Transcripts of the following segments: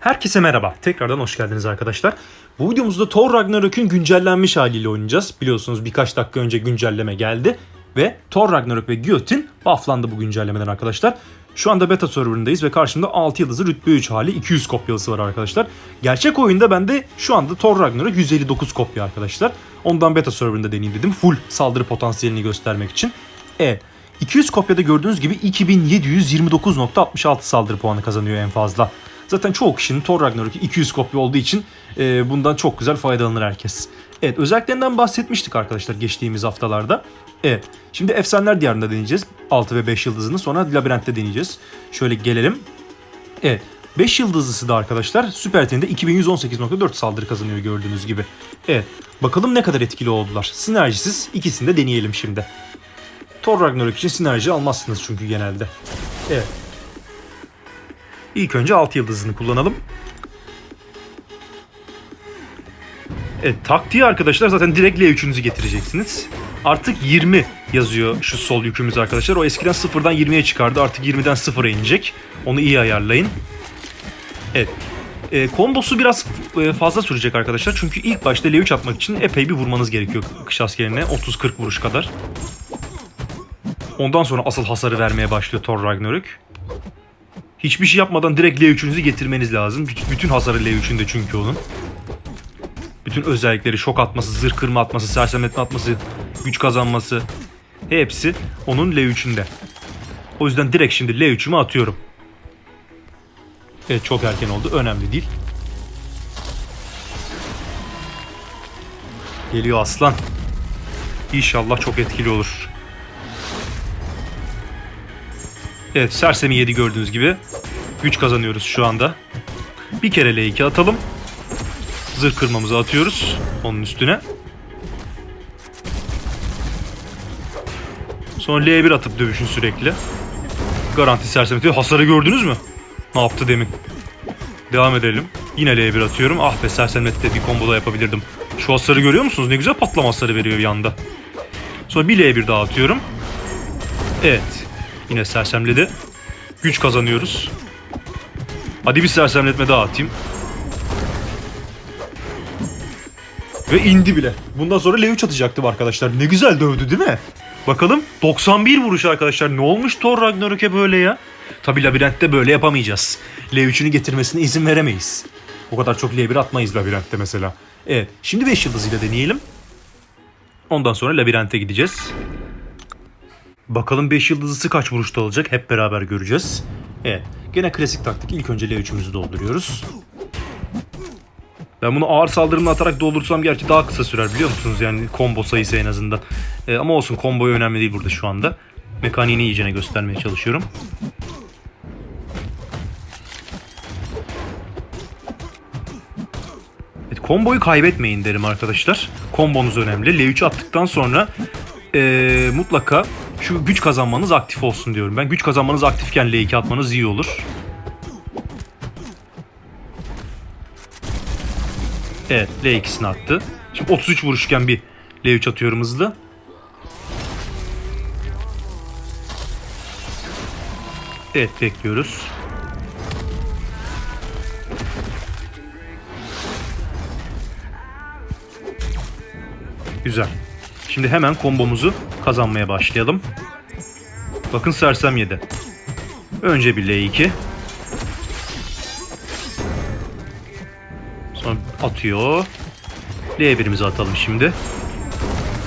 Herkese merhaba. Tekrardan hoş geldiniz arkadaşlar. Bu videomuzda Thor Ragnarok'un güncellenmiş haliyle oynayacağız. Biliyorsunuz birkaç dakika önce güncelleme geldi. Ve Thor Ragnarok ve Guillotine bufflandı bu güncellemeden arkadaşlar. Şu anda beta serverındayız ve karşımda 6 yıldızlı rütbe 3 hali 200 kopyalısı var arkadaşlar. Gerçek oyunda bende şu anda Thor Ragnarok 159 kopya arkadaşlar. Ondan beta serverında deneyeyim dedim. Full saldırı potansiyelini göstermek için. Evet. 200 kopyada gördüğünüz gibi 2729.66 saldırı puanı kazanıyor en fazla. Zaten çoğu kişinin Thor Ragnarok 200 kopya olduğu için e, bundan çok güzel faydalanır herkes. Evet özelliklerinden bahsetmiştik arkadaşlar geçtiğimiz haftalarda. Evet şimdi Efsaneler Diyarı'nda deneyeceğiz. 6 ve 5 yıldızını sonra Labirent'te deneyeceğiz. Şöyle gelelim. Evet 5 yıldızlısı da arkadaşlar Süper Ten'de 2118.4 saldırı kazanıyor gördüğünüz gibi. Evet bakalım ne kadar etkili oldular. Sinerjisiz ikisini de deneyelim şimdi. Thor Ragnarok için sinerji almazsınız çünkü genelde. Evet. İlk önce 6 yıldızını kullanalım. Evet taktiği arkadaşlar zaten direkt L3'ünüzü getireceksiniz. Artık 20 yazıyor şu sol yükümüz arkadaşlar. O eskiden 0'dan 20'ye çıkardı. Artık 20'den 0'a inecek. Onu iyi ayarlayın. Evet. E, kombosu biraz e, fazla sürecek arkadaşlar. Çünkü ilk başta L3 atmak için epey bir vurmanız gerekiyor kış askerine. 30-40 vuruş kadar. Ondan sonra asıl hasarı vermeye başlıyor Thor Ragnarök. Hiçbir şey yapmadan direkt L3'ünüzü getirmeniz lazım. Büt- Bütün hasarı L3'ünde çünkü onun. Bütün özellikleri şok atması, zırh kırma atması, sersemletme atması, güç kazanması hepsi onun L3'ünde. O yüzden direkt şimdi L3'ümü atıyorum. Evet çok erken oldu. Önemli değil. Geliyor aslan. İnşallah çok etkili olur. Evet sersemi 7 gördüğünüz gibi. Güç kazanıyoruz şu anda. Bir kere L2 atalım. Zırh kırmamızı atıyoruz onun üstüne. Sonra L1 atıp dövüşün sürekli. Garanti sersem diyor. Hasarı gördünüz mü? Ne yaptı demin? Devam edelim. Yine L1 atıyorum. Ah be sersemlette bir combo da yapabilirdim. Şu hasarı görüyor musunuz? Ne güzel patlama hasarı veriyor bir anda. Sonra bir L1 daha atıyorum. Evet. Yine sersemledi. Güç kazanıyoruz. Hadi bir sersemletme daha atayım. Ve indi bile. Bundan sonra L3 atacaktım arkadaşlar. Ne güzel dövdü değil mi? Bakalım 91 vuruş arkadaşlar. Ne olmuş Thor Ragnarok'e böyle ya? Tabi labirentte böyle yapamayacağız. L3'ünü getirmesine izin veremeyiz. O kadar çok L1 atmayız labirentte mesela. Evet. Şimdi 5 yıldızıyla deneyelim. Ondan sonra labirente gideceğiz. Bakalım 5 yıldızlısı kaç vuruşta olacak hep beraber göreceğiz. Evet. Gene klasik taktik. İlk önce L3'ümüzü dolduruyoruz. Ben bunu ağır saldırımla atarak doldursam gerçi daha kısa sürer biliyor musunuz? Yani combo sayısı en azından. Ee, ama olsun comboyu önemli değil burada şu anda. Mekaniğini iyicene göstermeye çalışıyorum. Evet, komboyu kaybetmeyin derim arkadaşlar. Kombonuz önemli. L3 attıktan sonra ee, mutlaka şu güç kazanmanız aktif olsun diyorum. Ben güç kazanmanız aktifken L2 atmanız iyi olur. Evet L2'sini attı. Şimdi 33 vuruşken bir L3 atıyorum hızlı. Evet bekliyoruz. Güzel. Şimdi hemen kombomuzu kazanmaya başlayalım. Bakın sersem yedi. Önce bir L2. Sonra atıyor. L1'imizi atalım şimdi.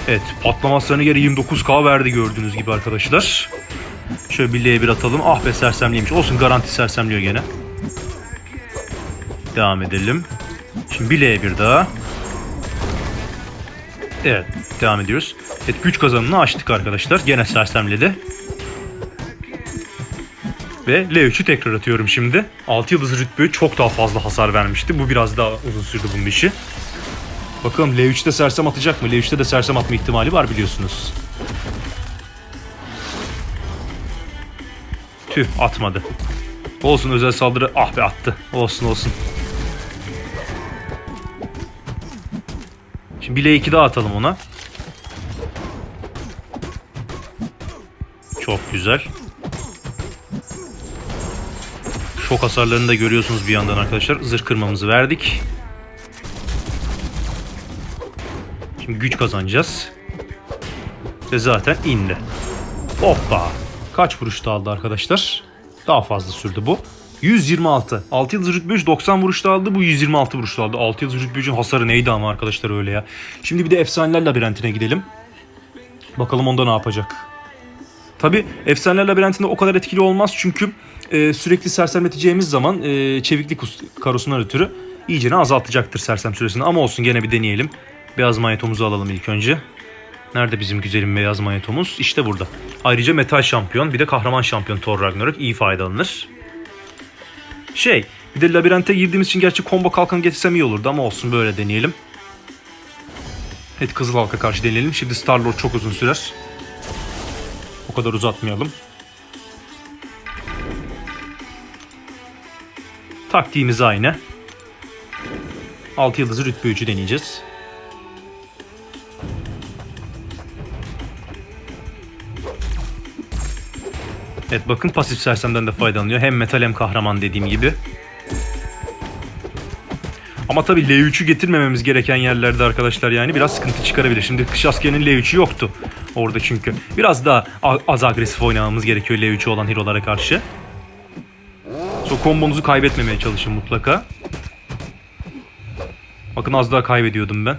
Evet patlama hasarını geri 29k verdi gördüğünüz gibi arkadaşlar. Şöyle bir L1 atalım. Ah be sersemliymiş. Olsun garanti sersemliyor gene. Devam edelim. Şimdi bir L1 daha. Evet devam ediyoruz. Evet güç kazanımını açtık arkadaşlar. Gene sersemledi. Ve L3'ü tekrar atıyorum şimdi. 6 yıldız rütbe çok daha fazla hasar vermişti. Bu biraz daha uzun sürdü bunun işi. Bakalım L3'te sersem atacak mı? L3'te de sersem atma ihtimali var biliyorsunuz. Tüh atmadı. Olsun özel saldırı. Ah be attı. Olsun olsun. Şimdi bir L2 daha atalım ona. Çok güzel. Şok hasarlarını da görüyorsunuz bir yandan arkadaşlar. Zırh kırmamızı verdik. Şimdi güç kazanacağız. Ve zaten indi. Hoppa. Kaç vuruşta aldı arkadaşlar? Daha fazla sürdü bu. 126. 6 yıldız rütbe 3 90 vuruşta aldı. Bu 126 vuruşta aldı. 6 yıldız rütbe 3'ün hasarı neydi ama arkadaşlar öyle ya. Şimdi bir de efsaneler labirentine gidelim. Bakalım onda ne yapacak. Tabi efsaneler labirentinde o kadar etkili olmaz çünkü e, sürekli sersemleteceğimiz zaman e, çeviklik karosundan ötürü iyicene azaltacaktır sersem süresini. Ama olsun gene bir deneyelim. Beyaz manyetomuzu alalım ilk önce. Nerede bizim güzelim beyaz manyetomuz? İşte burada. Ayrıca metal şampiyon bir de kahraman şampiyon Thor Ragnarok iyi faydalanır. Şey bir de labirente girdiğimiz için gerçi combo kalkan getirsem iyi olurdu ama olsun böyle deneyelim. Evet Kızıl Halk'a karşı deneyelim. Şimdi Star-Lord çok uzun sürer. O kadar uzatmayalım. Taktiğimiz aynı. 6 yıldızı rütbe 3'ü deneyeceğiz. Evet bakın pasif sersemden de faydalanıyor. Hem metal hem kahraman dediğim gibi. Ama tabii L3'ü getirmememiz gereken yerlerde arkadaşlar yani biraz sıkıntı çıkarabilir. Şimdi kış askerinin L3'ü yoktu orada çünkü. Biraz daha az agresif oynamamız gerekiyor L3'ü olan hero'lara karşı. So kombonuzu kaybetmemeye çalışın mutlaka. Bakın az daha kaybediyordum ben.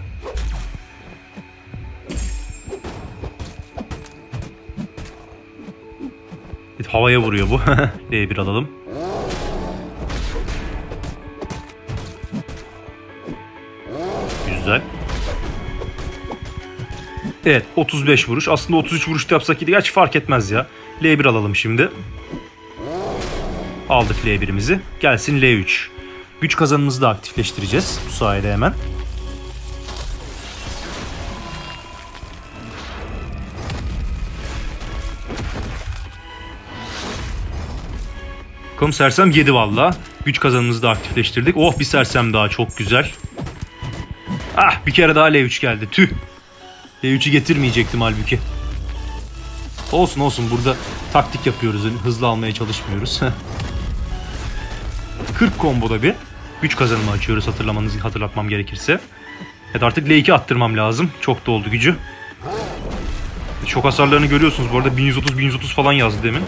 Havaya vuruyor bu. D1 alalım. Güzel. Evet 35 vuruş. Aslında 33 vuruşta yapsak iyiydi. Gerçi fark etmez ya. L1 alalım şimdi. Aldık L1'imizi. Gelsin L3. Güç kazanımızı da aktifleştireceğiz bu sayede hemen. Bakalım sersem 7 valla. Güç kazanımızı da aktifleştirdik. Oh bir sersem daha çok güzel. Ah bir kere daha L3 geldi. Tüh. L3'ü getirmeyecektim halbuki. Olsun olsun burada taktik yapıyoruz. Hızlı almaya çalışmıyoruz. 40 komboda bir güç kazanımı açıyoruz hatırlamanızı hatırlatmam gerekirse. Evet artık L2 attırmam lazım. Çok da oldu gücü. Çok hasarlarını görüyorsunuz. Bu arada 1130-1130 falan yazdı demin.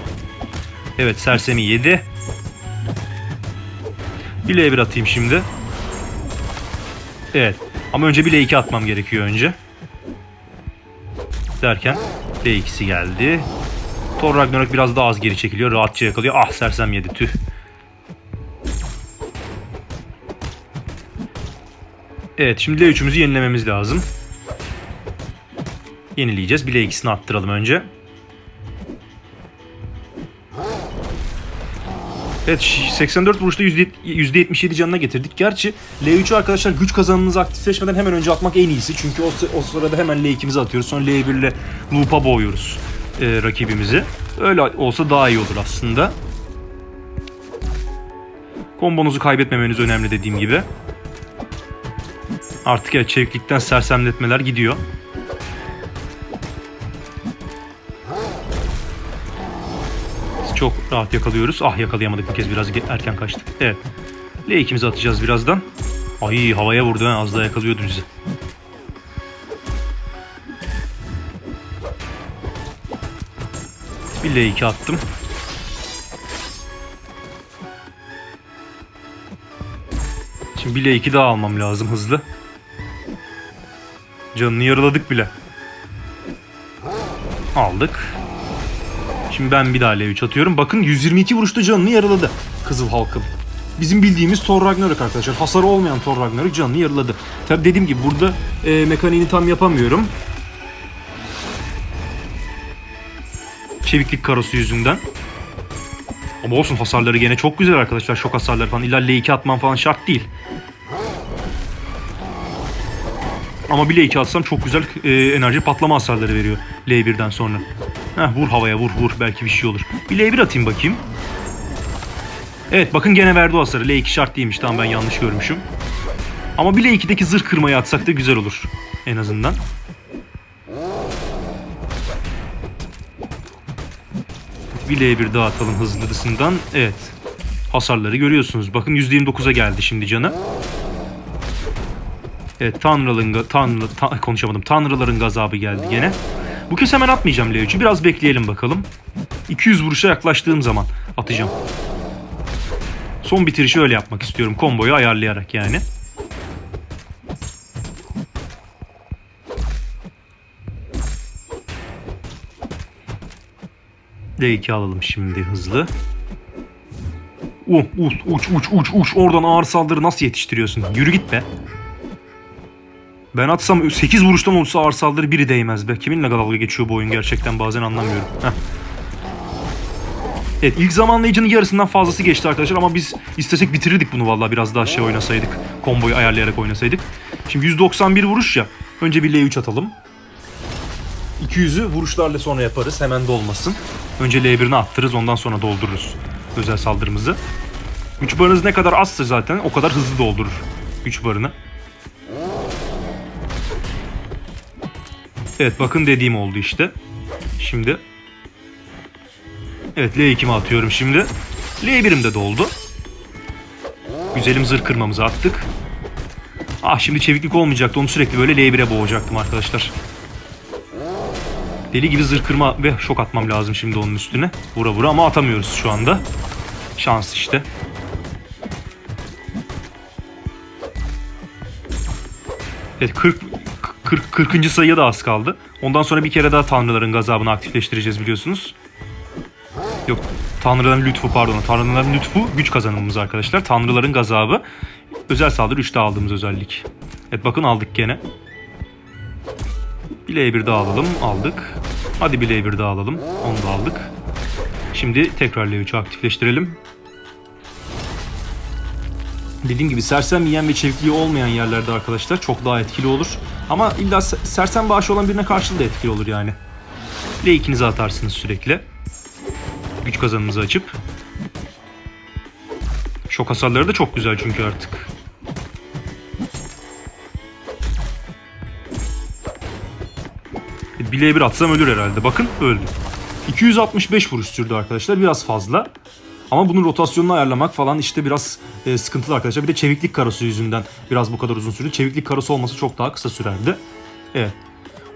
Evet sersemi 7. Bir L1 atayım şimdi. Evet. Ama önce bir L2 atmam gerekiyor önce. Derken L2'si geldi. Thor Ragnarok biraz daha az geri çekiliyor. Rahatça yakalıyor. Ah sersem yedi tüh. Evet şimdi L3'ümüzü yenilememiz lazım. Yenileyeceğiz. Bir L2'sini attıralım önce. Evet 84 vuruşta %77 canına getirdik. Gerçi L3'ü arkadaşlar güç kazanımınız aktifleşmeden hemen önce atmak en iyisi. Çünkü o, o sırada hemen L2'mizi atıyoruz. Sonra L1 ile loop'a boğuyoruz e, rakibimizi. Öyle olsa daha iyi olur aslında. Kombonuzu kaybetmemeniz önemli dediğim gibi. Artık evet çeviklikten sersemletmeler gidiyor. Çok rahat yakalıyoruz. Ah yakalayamadık bir kez biraz erken kaçtık. Evet. L2'mizi atacağız birazdan. Ay havaya vurdu ha az daha yakalıyordu bizi. Bir L2 attım. Şimdi bir L2 daha almam lazım hızlı. Canını yarıladık bile. Aldık. Şimdi ben bir daha L3 atıyorum. Bakın 122 vuruşta canını yarıladı Kızıl Halkın. Bizim bildiğimiz Thor Ragnarok arkadaşlar. Hasarı olmayan Thor Ragnarok canını yarıladı. Tabi dediğim gibi burada e, mekaniğini tam yapamıyorum. Çeviklik karosu yüzünden. Ama olsun hasarları gene çok güzel arkadaşlar. Şok hasarları falan. İlla L2 atman falan şart değil. Ama bir L2 atsam çok güzel e, enerji patlama hasarları veriyor L1'den sonra. Heh, vur havaya vur vur belki bir şey olur. Bir L1 atayım bakayım. Evet bakın gene verdi o hasarı. L2 şart değilmiş tamam ben yanlış görmüşüm. Ama bir L2'deki zırh kırmayı atsak da güzel olur. En azından. Bir L1 daha atalım hızlısından. Evet. Hasarları görüyorsunuz. Bakın %29'a geldi şimdi canı. Evet Tanrıların, ga- tanrı, ta- konuşamadım. Tanrıların gazabı geldi gene. Bu kez hemen atmayacağım L3'ü. Biraz bekleyelim bakalım. 200 vuruşa yaklaştığım zaman atacağım. Son bitirişi öyle yapmak istiyorum. Komboyu ayarlayarak yani. D2 alalım şimdi hızlı. Uh, uç, uç, uç, uç, uç. Oradan ağır saldırı nasıl yetiştiriyorsun? Yürü git be. Ben atsam 8 vuruştan olsa ağır saldırı biri değmez be. Kiminle dalga geçiyor bu oyun gerçekten bazen anlamıyorum. Heh. Evet ilk zamanlayıcının yarısından fazlası geçti arkadaşlar ama biz istesek bitirirdik bunu vallahi biraz daha şey oynasaydık. Komboyu ayarlayarak oynasaydık. Şimdi 191 vuruş ya. Önce bir L3 atalım. 200'ü vuruşlarla sonra yaparız. Hemen dolmasın. Önce L1'ini attırırız ondan sonra doldururuz özel saldırımızı. Güç barınız ne kadar azsa zaten o kadar hızlı doldurur güç barını. Evet bakın dediğim oldu işte. Şimdi Evet L2'mi atıyorum şimdi. L1'im de doldu. Güzelim zırh kırmamızı attık. Ah şimdi çeviklik olmayacaktı. Onu sürekli böyle L1'e boğacaktım arkadaşlar. Deli gibi zırh kırma ve şok atmam lazım şimdi onun üstüne. Vura vura ama atamıyoruz şu anda. Şans işte. Evet 40 40 40. sayıya da az kaldı. Ondan sonra bir kere daha tanrıların gazabını aktifleştireceğiz biliyorsunuz. Yok tanrıların lütfu pardon. Tanrıların lütfu güç kazanımımız arkadaşlar. Tanrıların gazabı özel saldırı 3'te aldığımız özellik. Evet bakın aldık gene. Bir L1 daha alalım. Aldık. Hadi bir L1 daha alalım. Onu da aldık. Şimdi tekrar L3'ü aktifleştirelim. Dediğim gibi sersem yiyen ve çevikliği olmayan yerlerde arkadaşlar çok daha etkili olur. Ama illa se- sersem bağışı olan birine karşı da etkili olur yani. L2'nizi atarsınız sürekli. Güç kazanınızı açıp. Şok hasarları da çok güzel çünkü artık. Bileğe bir atsam ölür herhalde. Bakın öldü. 265 vuruş sürdü arkadaşlar. Biraz fazla. Ama bunun rotasyonunu ayarlamak falan işte biraz e, sıkıntılı arkadaşlar. Bir de çeviklik karosu yüzünden biraz bu kadar uzun sürdü. Çeviklik karosu olması çok daha kısa sürerdi. Evet.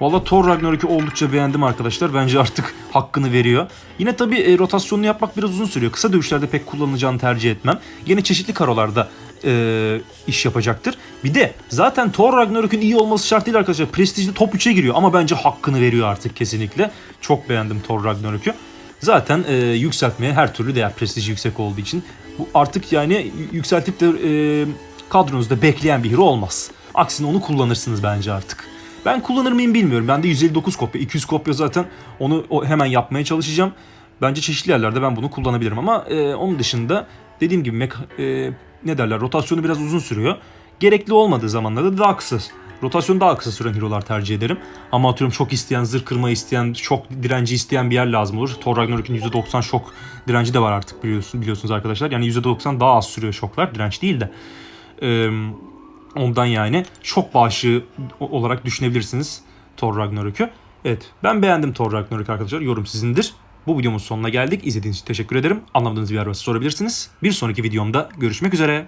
Valla Thor Ragnarok'u oldukça beğendim arkadaşlar. Bence artık hakkını veriyor. Yine tabi e, rotasyonunu yapmak biraz uzun sürüyor. Kısa dövüşlerde pek kullanılacağını tercih etmem. Yine çeşitli karolarda e, iş yapacaktır. Bir de zaten Thor Ragnarok'un iyi olması şart değil arkadaşlar. Prestijli top 3'e giriyor ama bence hakkını veriyor artık kesinlikle. Çok beğendim Thor Ragnarok'u. Zaten e, yükseltmeye her türlü değer prestiji yüksek olduğu için. Bu artık yani yükseltip de e, kadronuzda bekleyen bir hero olmaz. Aksine onu kullanırsınız bence artık. Ben kullanır mıyım bilmiyorum. Bende 159 kopya, 200 kopya zaten. Onu hemen yapmaya çalışacağım. Bence çeşitli yerlerde ben bunu kullanabilirim ama e, onun dışında dediğim gibi mek- e, ne derler rotasyonu biraz uzun sürüyor. Gerekli olmadığı zamanlarda daha kısa rotasyon daha kısa süren hero'lar tercih ederim. Ama atıyorum çok isteyen, zırh kırma isteyen, şok direnci isteyen bir yer lazım olur. Thor Ragnarok'un %90 şok direnci de var artık biliyorsun, biliyorsunuz arkadaşlar. Yani %90 daha az sürüyor şoklar, direnç değil de. Ee, ondan yani şok bağışı olarak düşünebilirsiniz Thor Ragnarok'u. Evet ben beğendim Thor Ragnarok arkadaşlar. Yorum sizindir. Bu videomuz sonuna geldik. İzlediğiniz için teşekkür ederim. Anlamadığınız bir yer varsa sorabilirsiniz. Bir sonraki videomda görüşmek üzere.